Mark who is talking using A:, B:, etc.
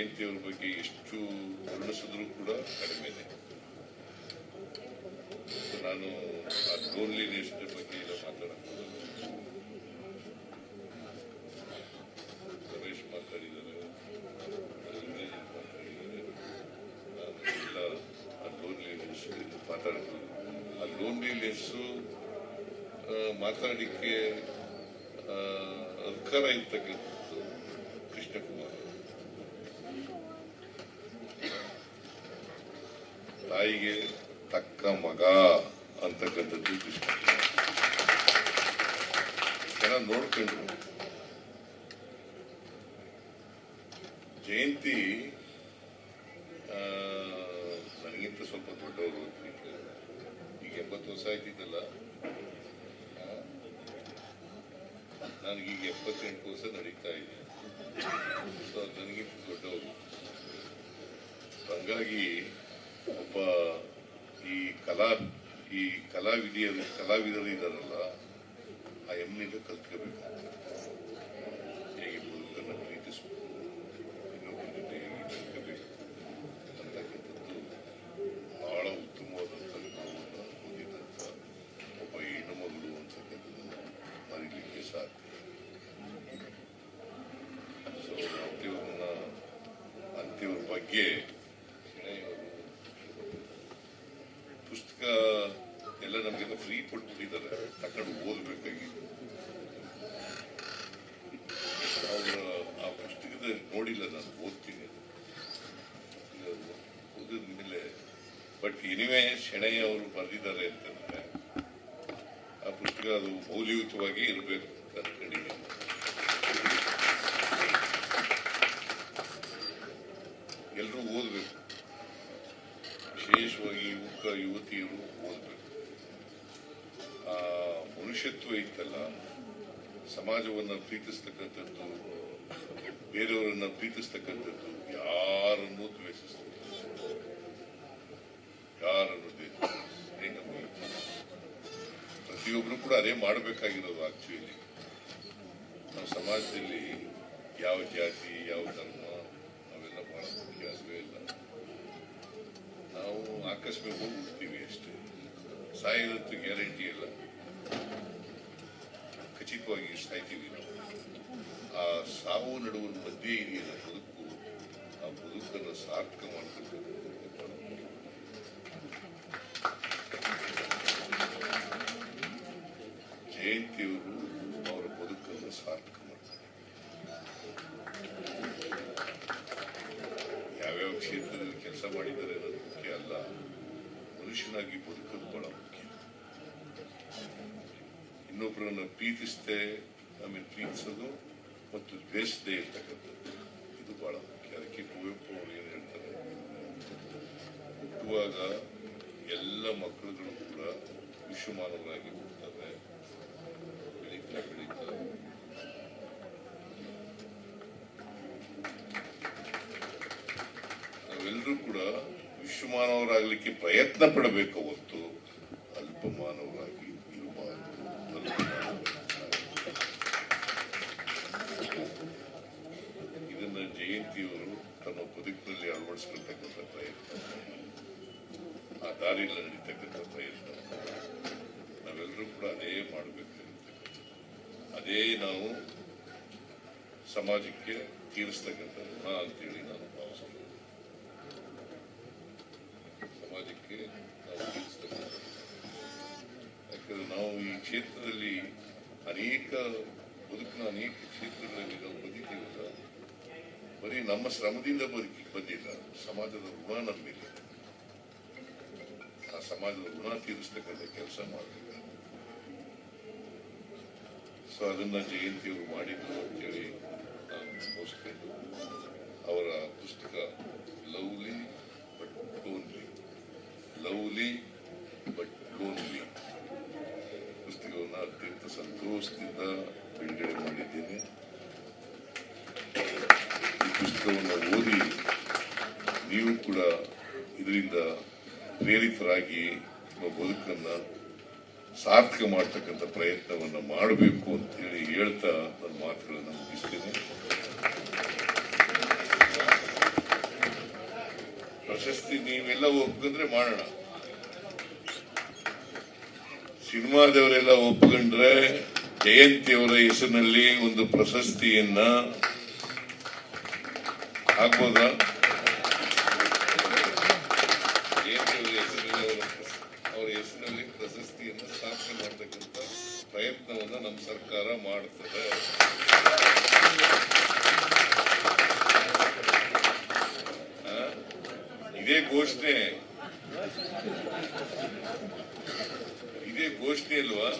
A: ಜಯಂತಿಯವ್ರ ಬಗ್ಗೆ ಎಷ್ಟು ವರ್ಣಿಸಿದ್ರು ಕೂಡ ಕಡಿಮೆನೆ ನಾನು ಆ ಲೋನ್ಲಿನೆಸ್ ಬಗ್ಗೆ ಇಲ್ಲ ಮಾತಾಡಕ್ಕೆ. ರಮೇಶ್ ಮಾತಾಡಿದ್ದಾರೆ. ಮಾತಾಡಿದ್ದಾರೆ. ಇಲ್ಲ ಆ ಲೋನ್ಲಿನೆಸ್ ಮಾತಾಡ್ತೀನಿ ಆ ಲೋನ್ಲಿನೆಸ್ಸು ಮಾತಾಡಲಿಕ್ಕೆ ಆ, ಅಧಿಕಾರ ಇರ್ತಕ್ಕಂಥದ್ದು ತಾಯಿಗೆ ತಕ್ಕ ಮಗ ಅಂತಕ್ಕಂಥದ್ದು ಕೃಷ್ಣ ಜನ ನೋಡ್ಕೊಂಡ್ರು. ಜಯಂತಿ ನನಗಿಂತ ಸ್ವಲ್ಪ ದೊಡ್ಡವರು ಈಗ ಎಂಬತ್ತು ವರ್ಷ ಆಯ್ತಿದ್ದಲ್ಲ ನನಗೀಗ ಎಪ್ಪತ್ತೆಂಟು ವರ್ಷ ನಡೀತಾ ಇದೆ. ಸೊ ನನಗಿಂತ ದೊಡ್ಡವರು. ಹಂಗಾಗಿ ಒಬ್ಬ ಈ ಕಲಾ, ಈ ಕಲಾವಿದಿಯರು, ಕಲಾವಿದರು ಇದಾರಲ್ಲ ಆ ಎಮ್ಮಿಂದ ಕಲ್ತ್ಕೋಬೇಕು. ಹೇಗೆ ಬದುಕನ್ನು ಪ್ರೀತಿಸಬೇಕು, ಇನ್ನೊಬ್ಬರ ಜೊತೆ ಹೇಗೆ ಬದುಕಬೇಕು ಅಂತಕ್ಕಂಥದ್ದು ಬಹಳ ಉತ್ತಮವಾದಂಥ ಗುಣವನ್ನು ಹೊಂದಿದಂಥ ಒಬ್ಬ ಹೆಣ್ಣುಮಗಳು ಅಂತಕ್ಕಂಥದ್ದು ಮರಿಲಿಕ್ಕೆ ಸಾಧ್ಯ. ಸೊ ಅಂತ್ಯವ್ರನ್ನ ಅಂತ್ಯವ್ರ ಬಗ್ಗೆ ಶೆಣೈಯವರು ಪುಸ್ತಕ ಎಲ್ಲ ನಮಗೆಲ್ಲ ಫ್ರೀ ಕೊಟ್ಬಿಟ್ಟಿದ್ದಾರೆ ತಕೊಂಡು ಓದಬೇಕಾಗಿತ್ತು ಅವರ ಆ ಪುಸ್ತಕದ ನೋಡಿಲ್ಲ ನಾನು, ಓದ್ತೀನಿ. ಓದಿದ ಮೇಲೆ ಬಟ್ ಇನಿವೇ ಶೆಣಯ್ಯ ಅವರು ಬರೆದಿದ್ದಾರೆ ಅಂತಂದ್ರೆ, ಆ ಪುಸ್ತಕ ಅದು ಮೌಲ್ಯಯುತವಾಗಿ ಇರಬೇಕು ಅನ್ಕೊಂಡಿದ್ದೀನಿ ಎಲ್ಲರೂ ಓದಬೇಕು. ವಿಶೇಷವಾಗಿ ಯುವಕ, ಯುವತಿಯರು ಮನುಷ್ಯತ್ವ ಇತ್ತಲ್ಲ? ಸಮಾಜವನ್ನ ಪ್ರೀತಿಸ್ತಕ್ಕಂಥದ್ದು, ಬೇರೆಯವರನ್ನ ಪ್ರೀತಿಸ್ತಕ್ಕಂಥದ್ದು ಯಾರನ್ನು ದ್ವೇಷಿಸ್ತದೆ ಯಾರನ್ನು ದ್ವೇಷಿಸ್ತದೆ. ಪ್ರತಿಯೊಬ್ಬರು ಕೂಡ ಅದೇ ಮಾಡಬೇಕಾಗಿರೋದು ಆಕ್ಚುಲಿ ನಮ್ಮ ಸಮಾಜದಲ್ಲಿ ಯಾವ ಜಾತಿ, ಯಾವ ಧರ್ಮ ಅವೆಲ್ಲ ಬಹಳ ಮುಖ್ಯ ಇಲ್ಲ. ನಾವು ಆಕಸ್ಮಿಕ ಹೋಗ್ಬಿಡ್ತೀವಿ ಅಷ್ಟೇ. ಸಾಯಿರೋದು ಗ್ಯಾರಂಟಿ ಇಲ್ಲ ಖಚಿತವಾಗಿ ಸಾಯ್ತೀವಿ ನಾವು ಆ ಸಾವು ನಡುವಿನ ಮಧ್ಯೆ ಇದೆಯಲ್ಲ ಬದುಕು, ಆ ಬದುಕನ್ನು ಸಾರ್ಥಕ ಮಾಡ್ತಕ್ಕಂಥದ್ದು ಜಯಂತಿಯವರು ಅವರ ಬದುಕನ್ನು ಸಾರ್ಥಕ ಮಾಡ್ತಾರೆ. ಯಾವ್ಯಾವ ಕ್ಷೇತ್ರದಲ್ಲಿ ಕೆಲಸ ಮಾಡಿದ್ದಾರೆ ಅನ್ನೋದು ಮುಖ್ಯ ಅಲ್ಲ, ಮನುಷ್ಯನಾಗಿ ಬದುಕಲು ಬಹಳ ಇನ್ನೊಬ್ಬರನ್ನ ಪ್ರೀತಿಸದೆ, ಆಮೇಲೆ ಪ್ರೀತಿಸೋದು ಮತ್ತು ದ್ವೇಷದೇ ಇರ್ತಕ್ಕಂಥದ್ದು. ಇದು ಬಹಳ ಮುಖ್ಯ. ಅದಕ್ಕೆ ಕುವೆಂಪು ಅವರು ಏನು ಹೇಳ್ತಾರೆ? ಹುಟ್ಟುವಾಗ ಎಲ್ಲ ಮಕ್ಕಳುಗಳು ಕೂಡ ವಿಶ್ವಮಾನವರಾಗಿ ಹೋಗ್ತವೆ ಬೆಳೀತಾ ಬೆಳೀತಾ. ನಾವೆಲ್ಲರೂ ಕೂಡ ವಿಶ್ವಮಾನವರಾಗಲಿಕ್ಕೆ ಪ್ರಯತ್ನ ಪಡಬೇಕು ಹೊತ್ತು ಅಲ್ಪಮಾನವರಾಗಿ ಬದುಕಿನಲ್ಲಿ ಅಳವಡಿಸ್ಕೊಳ್ತಕ್ಕಂಥ ಪ್ರಯತ್ನ. ಆ ದಾರಿಯಲ್ಲಿ ನಡೀತಕ್ಕಂಥ ಪ್ರಯತ್ನ. ನಾವೆಲ್ಲರೂ ಕೂಡ ಅದೇ ಮಾಡಬೇಕಾಗಿರ್ತಕ್ಕಂಥದ್ದು ಅದೇ ನಾವು ಸಮಾಜಕ್ಕೆ ತೀರಿಸ್ತಕ್ಕಂಥ ಋಣ ಅಂತೇಳಿ ನಾನು ಭಾವಿಸ್ತೇನೆ. ಸಮಾಜಕ್ಕೆ ನಾವು ತೀರಿಸ್ತಕ್ಕಂಥ ಯಾಕಂದ್ರೆ ನಾವು ಈ ಕ್ಷೇತ್ರದಲ್ಲಿ ಅನೇಕ ಬದುಕಿನ ಅನೇಕ ಕ್ಷೇತ್ರಗಳಲ್ಲಿ ನಾವು ಬಂದಿದ್ದೀವಲ್ಲ ಬರೀ ನಮ್ಮ ಶ್ರಮದಿಂದ ಬದುಕಿ ಬಂದಿಲ್ಲ ಸಮಾಜದ ಋಣ ನಮ್ಮಿಲ್ಲ ಆ ಸಮಾಜದ ಋಣ ತೀರಿಸ್ತಕ್ಕಂಥ ಕೆಲಸ ಮಾಡಲಿಲ್ಲ ಸೊ ಅದನ್ನ ಜಯಂತಿಯವರು ಮಾಡಿದ್ರು ಅಂತೇಳಿ ನಾನು ಅವರ ಪುಸ್ತಕ ಪುಸ್ತಕವನ್ನು ಓದಿ ನೀವು ಕೂಡ ಇದರಿಂದ ಪ್ರೇರಿತರಾಗಿ ನಿಮ್ಮ ಬದುಕನ್ನು ಸಾರ್ಥಕ ಮಾಡ್ತಕ್ಕಂಥ ಪ್ರಯತ್ನವನ್ನು ಮಾಡಬೇಕು ಅಂತ ಹೇಳಿ ಹೇಳ್ತಾ ನನ್ನ ಮಾತುಗಳನ್ನು ಮುಗಿಸ್ತೇನೆ. ಪ್ರಶಸ್ತಿ ನೀವೆಲ್ಲ ಒಪ್ಕೊಂಡ್ರೆ ಮಾಡೋಣ. ಸಿನಿಮಾದವರೆಲ್ಲ ಒಪ್ಕೊಂಡ್ರೆ ಜಯಂತಿಯವರ ಹೆಸರಿನಲ್ಲಿ ಒಂದು ಪ್ರಶಸ್ತಿಯನ್ನ ಆಗ್ಬೋದಾ? ಅವರ? ಹೆಸರಿನಲ್ಲಿ ಪ್ರಶಸ್ತಿಯನ್ನು ಸ್ಥಾಪನೆ ಮಾಡತಕ್ಕಂಥ ಪ್ರಯತ್ನವನ್ನು ನಮ್ಮ ಸರ್ಕಾರ ಮಾಡ್ತದೆ? ಇದೇ ಘೋಷಣೆ. ಇದೇ ಘೋಷಣೆ ಅಲ್ವಾ?